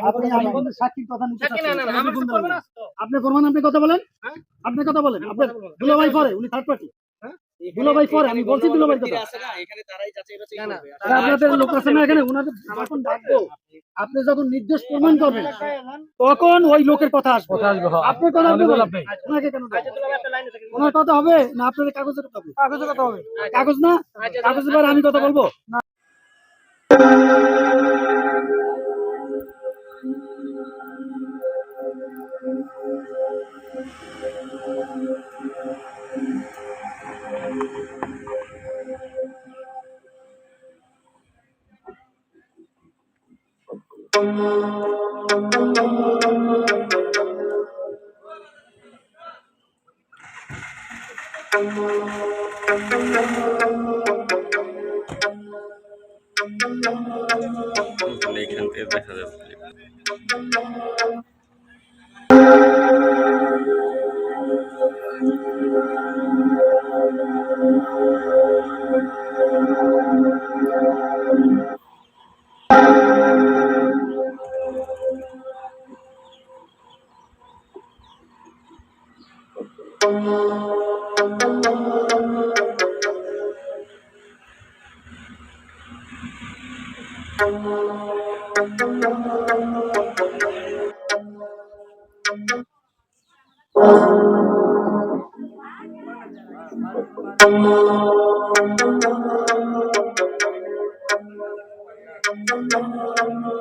আপনি সাক্ষীর কথা না, না, না, আপনি না। আপনি করবেন আপনি কথা বলেন। হ্যাঁ? আপনি কথা বলেন। আপনার। দুলাভাই পরে উনি থার্ড পার্টি দুলাভাই পরে আমি বলছি দুলাভাই কথা। না, না, আর আপনাদের লোক আছে না এখানে উনাদের যখন ডাকবো আপনি যখন নির্দেশ প্রমাণ করবেন তখন ওই লোকের কথা আসবে। কথা আসবে, হ্যাঁ। আপনি কথা ওনাকে কেন? আচ্ছা, থাকেন। ওনার কথা হবে না আপনাদের কাগজের কথা হবে? কাগজে কথা হবে। কাগজ না? আচ্ছা, কাগজ আমি কথা বলব? এখান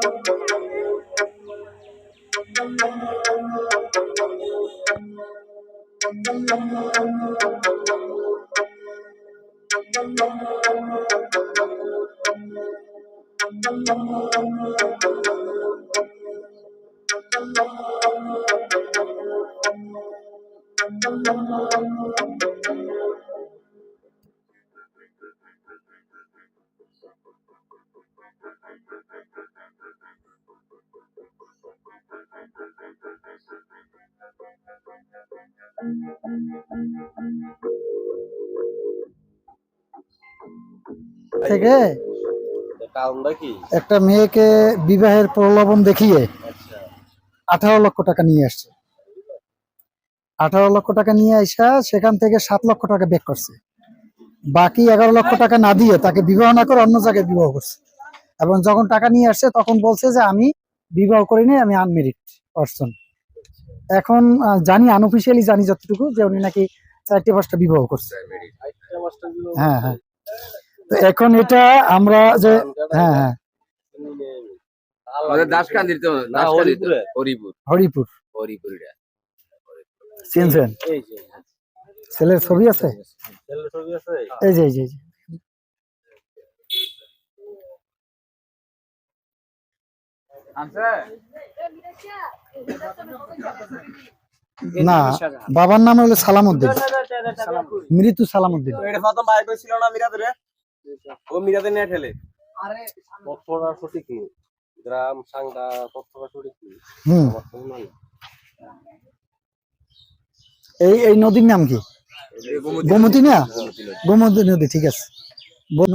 থেকে কারণটা কি? একটা মেয়েকে বিবাহের প্রলোভন দেখিয়ে আঠারো লক্ষ টাকা নিয়ে আসছে। আঠারো লক্ষ টাকা নিয়ে আসা সেখান থেকে সাত লক্ষ টাকা বেক করছে। বাকি এগারো লক্ষ টাকা না দিয়ে তাকে বিবাহ না করে অন্য জায়গায় বিবাহ করছে। এবং যখন টাকা নিয়ে আসছে তখন বলছে যে আমি বিবাহ করিনি আমি আনমেরিড পার্সন এখন জানি আনঅফিসিয়ালি জানি যতটুকু যে উনি নাকি চারটে পাঁচটা বিবাহ করছে। হ্যাঁ হ্যাঁ। তো এখন এটা আমরা যে হ্যাঁ হ্যাঁ। হরিপুর। চিনছেন ছেলের ছবি আছে? এই যে এই যে এই যে। না বাবার নাম হলো সালামউদ্দিন। মৃত্যু সালামউদ্দিন। এটা প্রথম বাইক ছিল না মিরাতে রে ও মিরাতে নিয়ে ঠেলে তথ্যটা সঠিক কি? গ্রাম সাংটা তথ্যটা সঠিক কি? হুম। আমার তো না। এই এই নদীর নাম কি? গোমতী না? গোমতী নদী ঠিক আছে।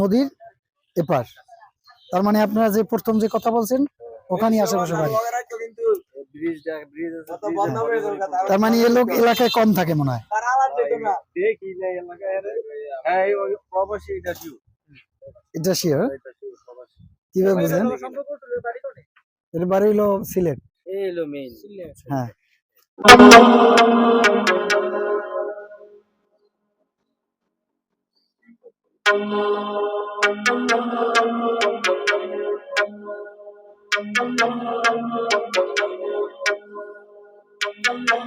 নদীর এপার তার মানে আপনারা যে প্রথম যে কথা বলছেন ওখানেই আশেপাশে বাড়ি। আছে তার মানে এই লোক এলাকায় কম থাকে মনে হয়। হ্যাঁ ওই প্রবাসী এটা শিওর। এটা শিউ প্রবাসী। কীভাবে বুঝলেন? এর বাড়ি হলো সিলেট। এই হলো মেইন হ্যাঁ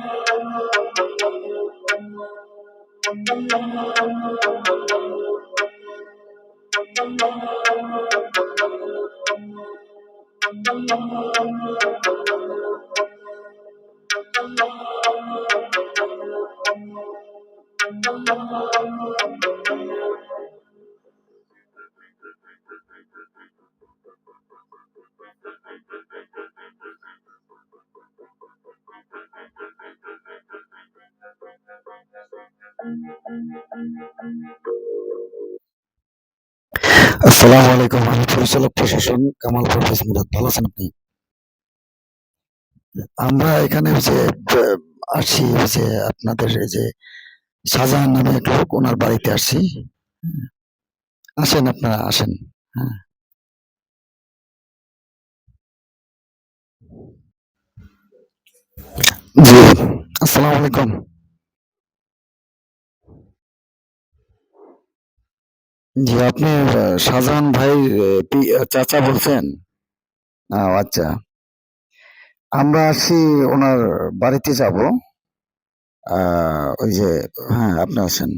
আসসালামু আলাইকুম, আমি পরিচালক প্রশাসন কামাল পারভেজ মুরাদ। ভালো আছেন আপনি? আমরা এখানে যে আসছি যে আপনাদের যে শাহজাহান নামে এক লোক, ওনার বাড়িতে আসছি। আসেন আপনারা, আসেন। হ্যাঁ। জি, আসসালামু আলাইকুম। জি, আপনি শাহজাহান ভাই চাচা বলছেন। ও আচ্ছা। আমরা আসি ওনার বাড়িতে যাব। ওই যে হ্যাঁ আপনি আসেন।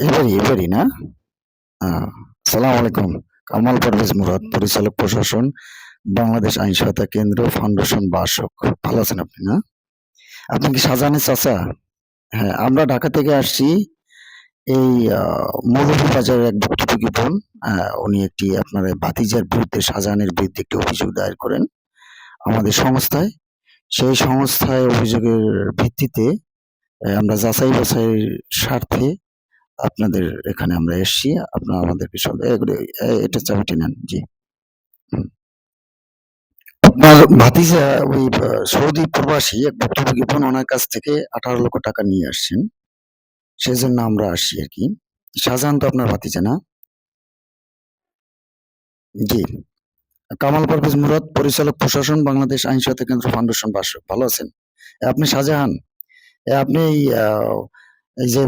এবারই এবারই না আলাইকুম কামাল পারভেজ মুরাদ পরিচালক প্রশাসন বাংলাদেশ আইন সহায়তা কেন্দ্র ফাউন্ডেশন বাসক ভালো আছেন আপনি না আপনি কি শাহজাহানের চাচা হ্যাঁ আমরা ঢাকা থেকে আসছি এই মৌলভীবাজারের এক ভুক্তভোগী বোন উনি একটি আপনার ভাতিজার বিরুদ্ধে শাহজাহানের বিরুদ্ধে একটি অভিযোগ দায়ের করেন আমাদের সংস্থায়। সেই সংস্থায় অভিযোগের ভিত্তিতে আমরা যাচাই বাছাইয়ের স্বার্থে আপনাদের এখানে আমরা এসেছি। আপনারা আমাদেরকে সব এটা চাবিটি নেন, জি। আপনার ভাতিজা ওই সৌদি প্রবাসী এক ভুক্তভোগী বোন ওনার কাছ থেকে আঠারো লক্ষ টাকা নিয়ে আসছেন। সেজন্য আমরা আসছি আর কি। শাহজাহান তো আপনার ভাতিজা না? জি। কামাল পারভেজ মুরাদ পরিচালক প্রশাসন বাংলাদেশ আইন সহায়তা কেন্দ্র ফাউন্ডেশন বাসক ভালো আছেন? আপনি শাহজাহান আপনি এই, যে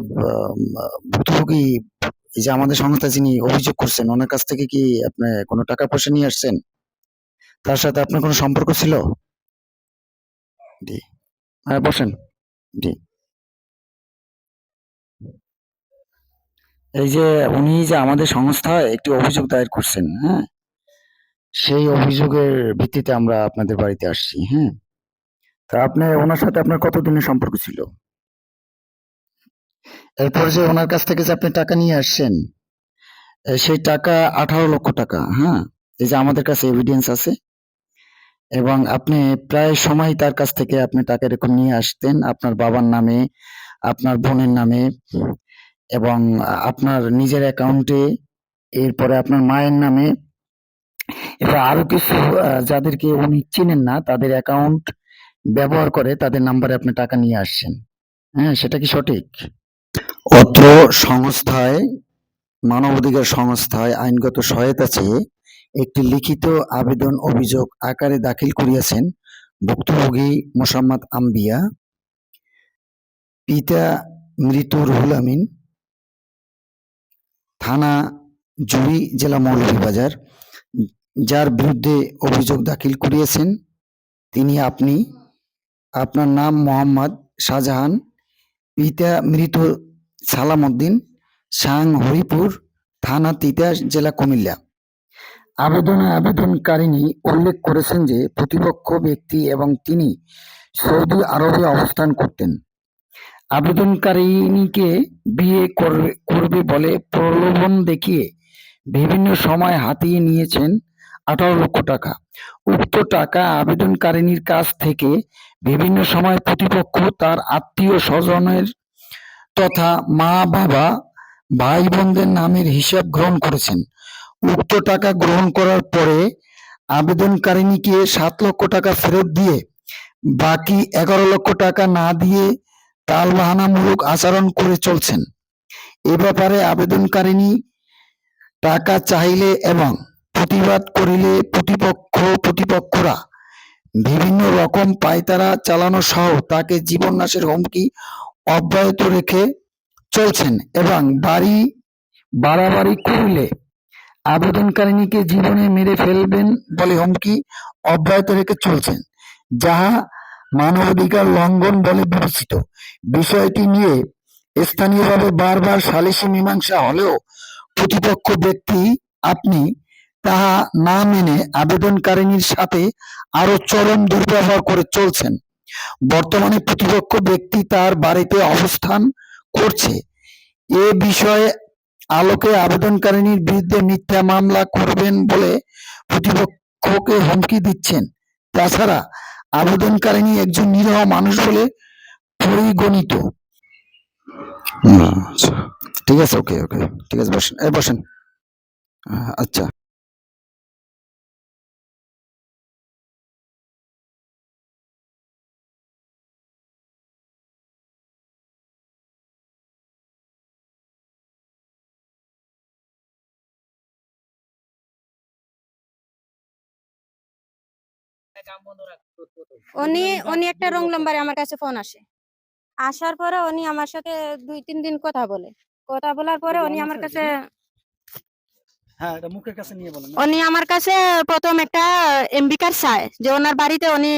ভুক্তভোগী এই যে আমাদের সংস্থা যিনি অভিযোগ করছেন ওনার কাছ থেকে কি আপনি কোনো টাকা পয়সা নিয়ে আসছেন? তার সাথে আপনার কোনো সম্পর্ক ছিল? জি। হ্যাঁ বসেন। জি। এই যে উনি যে আমাদের সংস্থায় একটি অভিযোগ দায়ের করছেন হ্যাঁ? সেই অভিযোগের ভিত্তিতে আমরা আপনাদের বাড়িতে আসছি হ্যাঁ? তা আপনি ওনার সাথে আপনার কতদিনের সম্পর্ক ছিল? এরপর যে ওনার কাছ থেকে যে আপনি টাকা নিয়ে আসছেন? সেই টাকা আঠারো লক্ষ টাকা হ্যাঁ? এই যে আমাদের কাছে এভিডেন্স আছে। এবং আপনি প্রায় সময় তার কাছ থেকে আপনি টাকা এরকম নিয়ে আসতেন। আপনার বাবার নামে আপনার বোনের নামে। এবং আপনার নিজের অ্যাকাউন্টে এরপরে আপনার মায়ের নামে এবার আরও কিছু যাদেরকে উনি চিনেন না, তাদের অ্যাকাউন্ট ব্যবহার করে তাদের নাম্বারে আপনি টাকা নিয়ে আসছেন। হ্যাঁ সেটা কি সঠিক? অত্র সংস্থায়, মানবাধিকার সংস্থায় আইনগত সহায়তা চেয়ে একটি লিখিত আবেদন অভিযোগ আকারে দাখিল করিয়াছেন ভুক্তভোগী মোসাম্মদ আম্বিয়া, পিতা মৃত রুহুল আমিন থানা, জুড়ি, জেলা মৌলভীবাজার যার বিরুদ্ধে অভিযোগ দাখিল করিয়েছেন তিনি আপনি। আপনার নাম মোহাম্মদ শাহজাহান, পিতা মৃত সালামউদ্দিন, সাং হরিপুর, থানা তিতাস জেলা কুমিল্লা। আবেদনে আবেদনকারিনী উল্লেখ করেছেন যে প্রতিপক্ষ ব্যক্তি এবং তিনি সৌদি আরবে অবস্থান করতেন। আবেদনকারিনীকে বিয়ে করবে করবে বলে প্রলোভন দেখিয়ে বিভিন্ন সময় হাতিয়ে নিয়েছেন আঠারো লক্ষ টাকা। উক্ত টাকা আবেদনকারিনীর কাছ থেকে বিভিন্ন সময় প্রতিপক্ষ তার আত্মীয় স্বজনের তথা মা, বাবা ভাই বোনদের নামের হিসাব গ্রহণ করেছেন। উক্ত টাকা গ্রহণ করার পরে আবেদনকারিনীকে সাত লক্ষ টাকা ফেরত দিয়ে বাকি এগারো লক্ষ টাকা না দিয়ে টালবাহানামূলক আচরণ করে চলছেন। এ ব্যাপারে আবেদনকারিনী টাকা চাইলে এবং প্রতিবাদ করিলে প্রতিপক্ষ, প্রতিপক্ষরা বিভিন্ন রকম পায়তারা চালানো সহ তাকে জীবননাশের হুমকি অব্যাহত রেখে চলছেন এবং বাড়ি বাড়াবাড়ি করলে আবেদনকারিনীকে জীবনে মেরে ফেলবেন বলে হুমকি অব্যাহত রেখে চলছেন, যাহা মানবাধিকার লঙ্ঘন বলে বিবেচিত। বিষয়টি নিয়ে স্থানীয়ভাবে বারবার সালিসি মীমাংসা হলেও প্রতিপক্ষ ব্যক্তি আপনি তাহা না মেনে আবেদনকারিনীর সাথে আরও চরম দুর্ব্যবহার করে চলছেন। বর্তমানে প্রতিপক্ষ ব্যক্তি তার বাড়িতে অবস্থান করছে। এ বিষয়ে আলোকে আবেদনকারিনীর বিরুদ্ধে মিথ্যা মামলা করবেন বলে প্রতিপক্ষকে হুমকি দিচ্ছেন। তাছাড়া আবেদনকারিনী একজন নিরহ মানুষ বলে পরিগণিত। আচ্ছা। ঠিক আছে ওকে ওকে ঠিক আছে বসেন এ বসেন। আচ্ছা। উনি উনি একটা রং নাম্বারে আমার কাছে ফোন আসে। আসার পরে উনি আমার সাথে দুই তিন দিন কথা বলে। কথা বলার পরে উনি আমার কাছে হ্যাঁ উনি আমার কাছে প্রথম একটা এমবি কার্ড চায় যে ওনার বাড়িতে উনি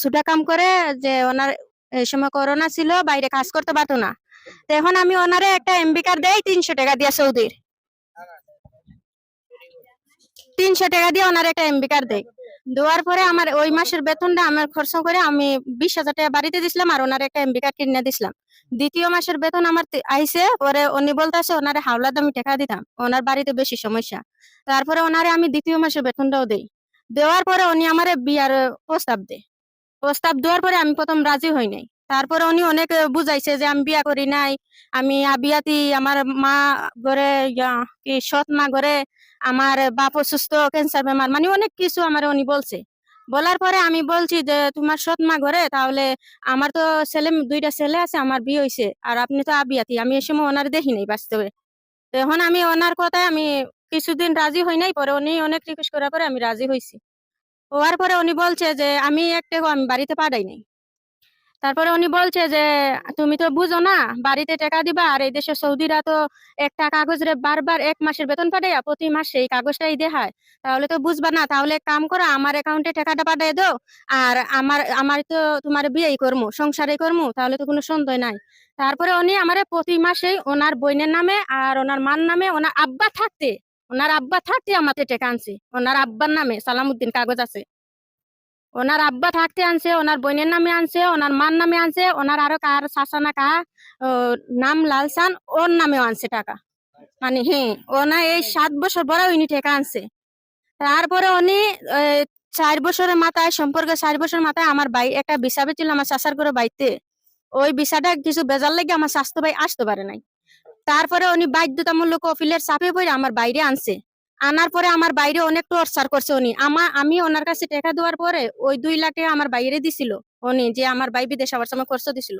সুটা কাম করে যে ওনার এই সময় করোনা ছিল বাইরে কাজ করতে পারতো না। তো এখন আমি ওনারে একটা এমবি কার্ড দেই তিনশো টাকা দিয়া সৌদির। তিনশো টাকা দিয়ে ওনার একটা এমবি কার্ড দেয় দেওয়ার পরে আমার ওই মাসের বেতনটা আমার খরচ করে আমি বিশ হাজার টাকা বাড়িতে দিছিলাম আর ওনার একটা এমবি কার্ড কিনে দিছিলাম। দ্বিতীয় মাসের বেতন আমার আইসে পরে উনি বলতেছে, ওনারে হাওলা দামি টাকা দিতাম, ওনার বাড়িতে বেশি সমস্যা। তারপরে ওনারে আমি দ্বিতীয় মাসের বেতনটাও দেই। দেওয়ার পরে উনি আমার বিয়ার প্রস্তাব দেয়। প্রস্তাব দেওয়ার পরে আমি প্রথম রাজি হই নাই। তারপরে উনি অনেক বুঝাইছে যে আমি বিয়া করি নাই। আমি আবিয়াতি আমার মা ঘরে কি সৎ মা ঘরে আমার বাপ অসুস্থ ক্যান্সার বেমার মানে অনেক কিছু আমার উনি বলছে। বলার পরে আমি বলছি যে, তোমার সৎ মা ঘরে, তাহলে আমার তো ছেলে, দুইটা ছেলে আছে, আমার বিয়ে হয়েছে আর আপনি তো আবিয়াতি আমি এই সময় ওনার দেখি নাই বাস্তবে। এখন আমি ওনার কথায় আমি কিছুদিন রাজি হই নাই, পরে উনি অনেক রিকোয়েস্ট করার পরে আমি রাজি হয়েছি হওয়ার পরে উনি বলছে যে, আমি একটা আমি বাড়িতে পাঠাই নাই। তারপরে উনি বলছে যে, তুমি তো বুঝো না, বাড়িতে টাকা দিবা আর এই দেশে সৌদিরা তো একটা কাগজ রে বারবার এক মাসের বেতন পাঠাইয়া প্রতি মাসে এই কাগজটাই দেখায়। তাহলে তো বুঝবা না, তাহলে কাম করো, আমার অ্যাকাউন্টে টাকাটা পাঠাই দাও আর আমার আমার তো তোমার বিয়েই করমু সংসারে করমু, তাহলে তো কোনো সন্দেহ নাই। তারপরে উনি আমার প্রতি মাসেই ওনার বইনের নামে আর ওনার মার নামে ওনার আব্বা থাকতে, ওনার আব্বা থাকতে আমাকে টাকা আনছে, ওনার আব্বার নামে সালামুদ্দিন কাগজ আছে। ওনার আব্বা থাকতে আনছে, ওনার বোনের নামে আনছে, ওনার মার নামে আনছে, ওনার আরও কার শাসা না কা নাম লালসান, ওর নামেও আনছে টাকা। মানে হ্যাঁ ওনা এই সাত বছর পরে উনি টাকা আনছে। তারপরে উনি চার বছরের মাথায়, সম্পর্কে চার বছর মাথায় আমার বাই একটা বিসা ছিল আমার শাসার করে বাইতে। ওই বিষাটা কিছু বেজার লেগে আমার স্বাস্থ্য ভাই আসতে পারে নাই। তারপরে উনি বাধ্যতামূলক অফিলের চাপে পড়ে আমার বাইরে আনছে। আনার পরে আমার বাইরে অনেক টর্চার করছে উনি। আমার আমি ওনার কাছে টাকা দেওয়ার পরে ওই দুই লাখে আমার বাইরে দিছিল। উনি যে আমার ভাই বিদেশ আবার সময় খরচ দিছিল।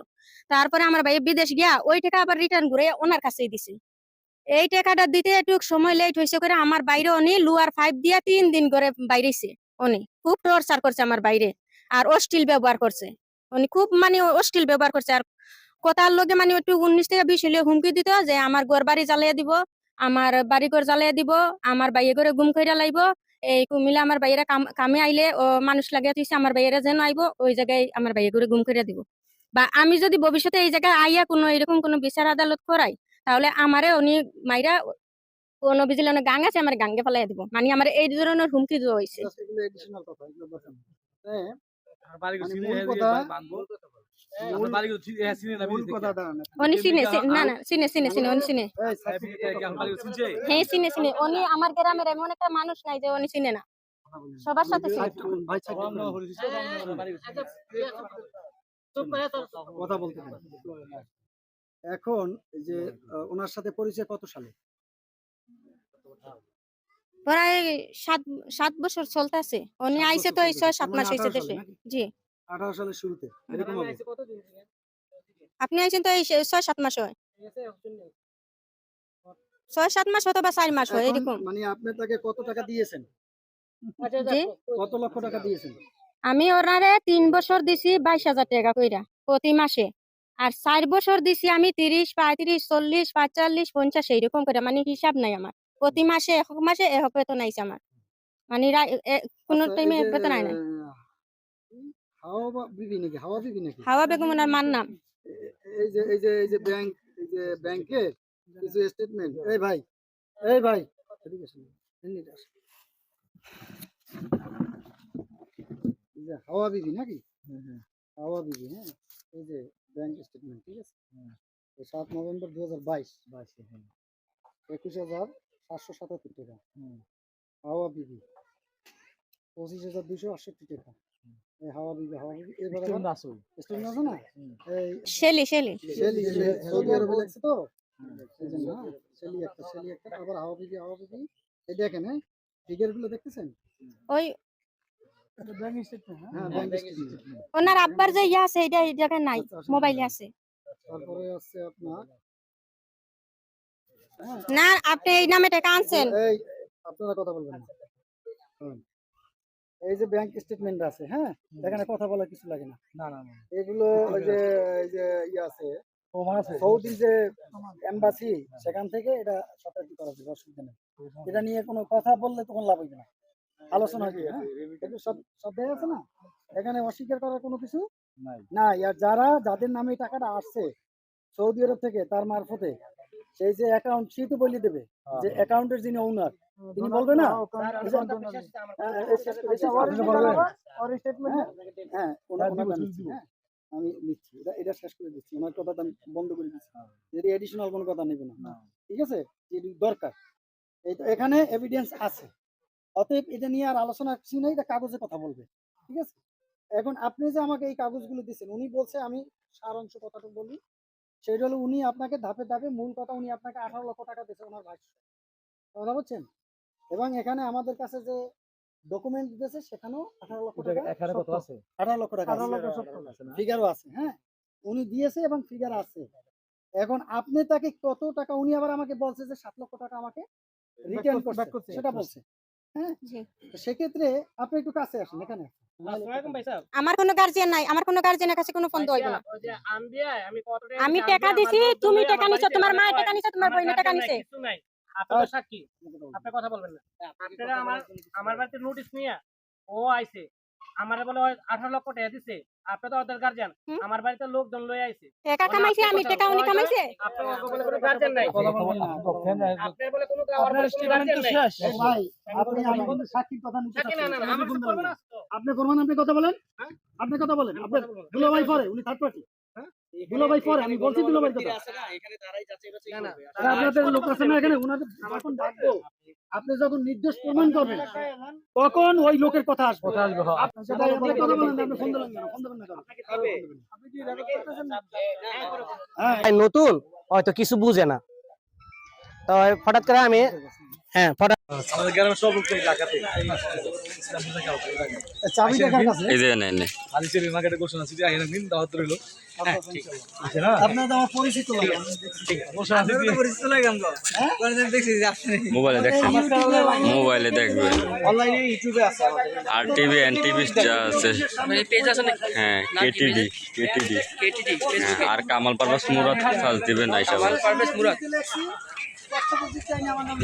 তারপরে আমার ভাই বিদেশ গিয়া ওই টাকা আবার রিটার্ন করে ওনার কাছেই দিছে। এই টাকাটা দিতে একটু সময় লেট হয়েছে করে আমার বাইরে উনি লুয়ার ফাইভ দিয়া তিন দিন করে বাইরেছে উনি। খুব টর্চার করছে আমার বাইরে আর অস্টিল ব্যবহার করছে। উনি খুব মানে অশ্লীল ব্যবহার করছে আর কথার লগে মানে একটু উনিশ থেকে বিশ হলে হুমকি দিত যে আমার ঘর বাড়ি জ্বালিয়ে দিব আমার বাড়ি ঘর জ্বালিয়ে দিব আমার বাইয়ে করে গুম কইরা লাইব এই কুমিলা আমার বাইরে কাম কামে আইলে ও মানুষ লাগিয়ে তুইছে আমার বাইরে যেন আইব ওই জায়গায় আমার বাইয়ে করে গুম কইরা দিব। বা আমি যদি ভবিষ্যতে এই জায়গায় আইয়া কোনো এরকম কোনো বিচার আদালত করাই তাহলে আমারে উনি মাইরা কোন বিজিলেন গাং আছে আমার গাঙ্গে ফেলাই দিব। মানে আমার এই ধরনের হুমকি দেওয়া হয়েছে উনি চিনে চিনে- না। না চিনে চিনে চিনে উনি চিনে হ্যাঁ চিনে চিনে উনি আমার গ্রামের এমন একটা মানুষ নাই যে উনি চিনে না। সবার সাথে কথা বলতে এখন যে ওনার সাথে পরিচয় কত সালে? প্রায় সাত সাত বছর চলতেছে। উনি আইছে তো এই ছয় সাত মানে মাস হয়েছে দেশে। জি। আঠারো সালের শুরুতে এরকম হবে। আপনি আইছেন তো এই ছয় সাত মাস হয়। ছয় সাত মাস অথবা চার মাস হয় এরকম। মানে আপনি তাকে কত টাকা দিয়েছেন? কত লক্ষ টাকা দিয়েছেন? আমি ওনারে তিন বছর দিছি বাইশ হাজার টাকা কইরা প্রতি মাসে। আর চার বছর দিছি আমি তিরিশ পঁয়ত্রিশ চল্লিশ পাঁচচল্লিশ পঞ্চাশ এইরকম করে মানে হিসাব নাই আমার। প্রতি মাসে এক মাসে এক বেতন আইছে আমার। মানে কোনো আচ্ছা, টাইমে যে, বেতন আয় না আহ, হাওয়া বা বিবি নাকি? হাওয়া বিবি নাকি? হাওয়া বেগম ওনার মার নাম। এই যে এই যে এই যে ব্যাংক এই যে ব্যাংকে কিছু স্টেটমেন্ট এই ভাই এই ভাই। এই যে হাওয়া বিবি নাকি? হাওয়া বিবি হ্যাঁ? এই যে ব্যাংক স্টেটমেন্ট ঠিক আছে? সাত নভেম্বর দু হাজার বাইশ একুশ হাজার সাতশো সাতাত্তর টাকা। হাওয়া বিবি। পঁচিশ হাজার দুশো আটষট্টি টাকা। এই হাওয়া বিবি হাওয়া বিবি এবার স্টেটমেন্ট আছে না? এই শেলি শেলি। শেলি শেলি, সৌদি আরবে লাগছে তো? এই জন্য হ্যাঁ, শেলি একটা শেলি একটা। আবার হাওয়া বিবি হাওয়া বিবি এই দেখেন হ্যাঁ ফিগারগুলো দেখতেছেন? ওই হ্যাঁ। Bank statement. ওনার আব্বার যে ইয়ে আছে এটা এই জায়গায় নাই আচ্ছা, আচ্ছা। মোবাইলে আছে। তারপরে আছে আপনার না আপনি এই নামে টাকা আনছেন। এই আপনারা কথা বলবেন না। এই যে ব্যাংক স্টেটমেন্ট আছে হ্যাঁ? এখানে কথা বলার কিছু লাগে না। না না এগুলো ওই যে এই যে ইয়ে আছে সৌদি যে এম্বাসি সেখান থেকে এটা করা যাবে অসুবিধা নেই। এটা নিয়ে কোনো কথা বললে তখন লাভ হইবে না। আলোচনা হবে হ্যাঁ? সব সব আছে না? এখানে অস্বীকার করার কোনো কিছু না আর যারা যাদের নামে টাকাটা আসছে সৌদি আরব থেকে তার মারফতে সেই যে অ্যাকাউন্ট সে তো বলে দেবে যে অ্যাকাউন্টের যিনি ওনার তিনি বলবে না? হ্যাঁ? হ্যাঁ, হ্যাঁ হ্যাঁ। আমি নিচ্ছি এটা এটা শেষ করে দিচ্ছি ওনার কথাটা আমি বন্ধ করে দিচ্ছি। যদি এডিশনাল কোনো কথা নেবে না। ঠিক আছে? যদি দরকার এই তো এখানে এভিডেন্স আছে। অতএব এটা নিয়ে আর আলোচনা কিছু নেই এটা কাগজে কথা বলবে। ঠিক আছে? এখন আপনি যে আমাকে এই কাগজগুলো দিচ্ছেন উনি বলছে আমি সারাংশ কথাটা বলি সেটা হলো উনি আপনাকে ধাপে ধাপে মূল কথা উনি আপনাকে আঠারো লক্ষ টাকা দিয়েছে ওনার ভাষ্য কথা বলছেন এবং এখানে আমাদের কাছে যে ডকুমেন্ট দিতেছে সেখানেও আঠারো লক্ষ টাকা আঠারো লক্ষ টাকা ফিগারও আছে। হ্যাঁ? উনি দিয়েছে এবং ফিগার আছে। এখন আপনি তাকে কত টাকা উনি আবার আমাকে বলছে যে সাত লক্ষ টাকা আমাকে রিটার্ন করছে সেটা বলছে। হ্যাঁ? সেক্ষেত্রে আপনি একটু কাছে আসেন এখানে আমার কোনো গার্জিয়ান নাই আমার কোনো গার্জিয়ানের কাছে কোনো ফোন তো না। আমি কত টাকা দিছি, তুমি টাকা নিছো তোমার মা টাকা নিছে তোমার বইনে টাকা নিছে। কিছু আপনার সাক্ষী আপনি কথা বলবেন না আপনারা আমার আমার বাড়িতে নোটিশ নিয়ে ও আইছে আমার বলে হয় আঠারো লক্ষ টাকা দিছে। আপনি তো ওদের গার্জিয়ান আমার বাড়িতে লোকজন লই আইছে। একা কামাইছে আমি টাকা উনি কামাইছে? আপনি বলে কোনো গার্জিয়ান নাই। আপনি বলে কোনো গার্জিয়ান নাই। ভাই আপনি আমার বন্ধু সাক্ষীর কথা নিতে না না আপনি সাথে করবে না। তো। আপনি করবেন আপনি কথা বলেন। হ্যাঁ? আপনি কথা বলেন। আপনি আপনার ভাই। পরে উনি থার্ড পার্টি দুলাভাই পরে আমি বলছি না, আপনাদের লোক আছে না এখানে উনাদের যখন ডাকবো আপনি যখন নির্দেশ প্রমাণ করবেন তখন ওই লোকের কথা আসবে। কথা বলেন আপনি ফোন দিলেন কেন? ফোন দিবেন না আপনি কি রেকর্ড করতেছেন? না? হ্যাঁ। নতুন? হয়তো কিছু বুঝে না। তো হঠাৎ করে আমি হ্যাঁ হঠাৎ চাবিটা কার কাছে? এই যে নেন নে। আপনার তো আমার পরিচিত লাগে মোবাইলে দেখছেন? মোবাইলে দেখবে অনলাইনে ইউটিউবে আছে আমাদের। আর টিভি এন টিভি যা আছে। হ্যাঁ কেটিডি কেটিডি হ্যাঁ, আর কামাল পারভেজ মুরাদ সাজ দিবেন আইসা নাম